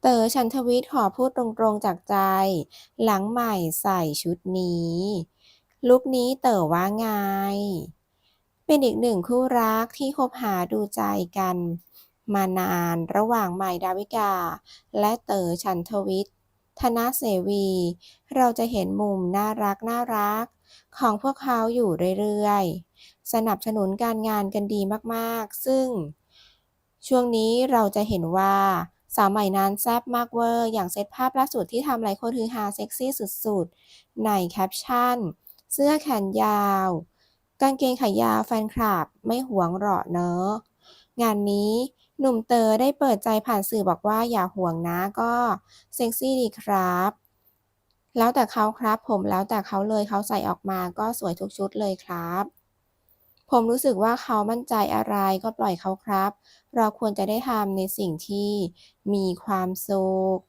เต๋อฉันทวิทย์ขอพูดตรงๆจากใจ หลังใหม่ใส่ชุดนี้ ลุคนี้เต๋อว่าไง เป็นอีกหนึ่งคู่รักที่คบหาดูใจกัน มานานระหว่างใหม่ดาวิกา และเต๋อฉันทวิทย์ธนเสวี เราจะเห็นมุมน่ารักน่ารัก ของพวกเขาอยู่เรื่อยๆ สนับสนุนการงานกันดีมากๆ ซึ่ง ช่วงนี้เราจะเห็นว่า สาวใหม่นั้นแซ่บมากเวอร์ อย่างเซตภาพล่าสุดที่ทำหลายคนฮือฮาเซ็กซี่สุดๆ ในแคปชั่น เสื้อแขนยาว กางเกงขายาวแฟนคลับ ไม่หวงหรอกเนอะงานนี้หนุ่มเต๋อได้เปิดใจผ่านสื่อบอกว่าอย่าห่วงนะก็เซ็กซี่ดีครับ แล้วแต่เขาครับผมแล้วแต่เขาเลยเขาใส่ออกมาก็สวยทุกชุดเลยครับ ผมรู้สึกว่าเขามั่นใจอะไรก็ปล่อยเขาครับ เราควรจะได้ทำในสิ่งที่มีความสุข